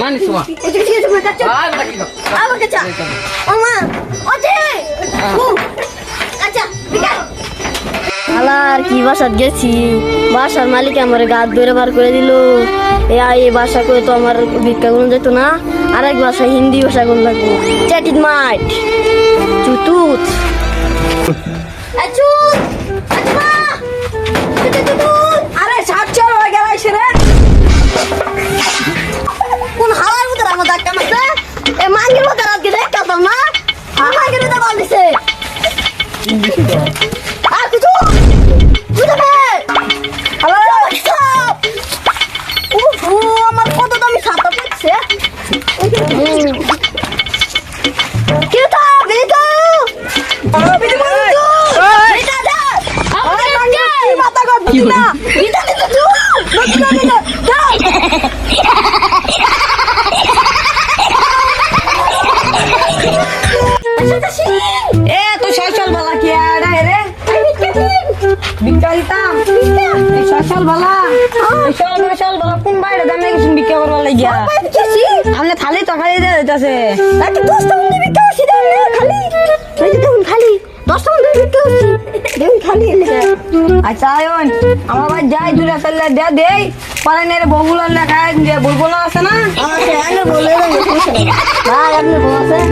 মানি তোমার। ও মা, আলার কি বাসাত গেছি? বাসার মালিক আমার গাত ধরে বার করে দিল। এই ভাষা করে তো আমার ভিক্ষা গুলো যেত না। আর এক ভাষা হিন্দি ভাষা গুলো লাগবো। চ্যাটিত মাইট। চুতুত। আচ্ছা Muito bom. বালা। বালা কোন বাইরে দাম করবার লাগিয়া? আমনে দিয়ে দশটা বিক্রি খালি। দেখুন খালি। দশটা বিক্রি দেখুন খালি আচ্ছা আয়ন আমার ভাই যাই দূরে চললে দে দেই। পরে নেরে বগুলো লেখা যে বগুলো আছে না? আচ্ছা বলে আপনি বউ আছে।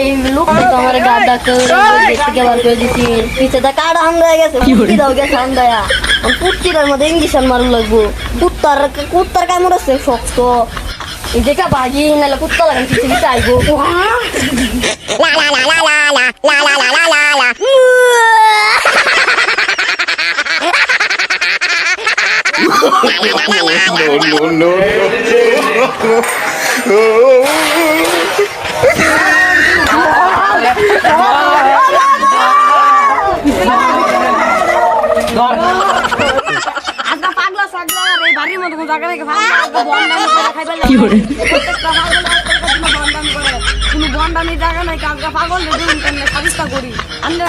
এই লোকটা তো আমার গা ডাক্তার দেখতে বার করে দিছি। পিছে দা কাড়া হাম হয়ে গেছে কুত্তি দাও গেছে হাম দেয়া কুত্তিটার মধ্যে ইঞ্জেকশন মারু লাগবো। কুত্তার কুত্তার কামড় আছে শক্ত। দেখা বাগি নাহলে কুত্তা লাগান পিছে পিছে আইবো। no, no, আজকা পাগলা সাগলা আর এই বাড়ির মতো কোন জায়গা থেকে ভাঙা আজকা করে খাইবার লাগে কি করে প্রত্যেকটা পাগল আর করে কোনো বন্ডামি জায়গা নাই আজকা পাগল রে দিন কেন সাবিস্তা করি। আমরা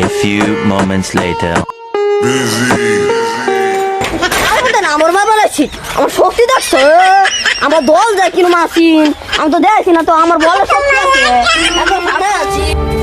A few moments later. আমাদের আমার মা বলেছি আমার শক্তি দেখছ আমার দল যায় মাসিন। আমি তো দেখছি না, তো আমার বলে শক্তি আছে। আছি।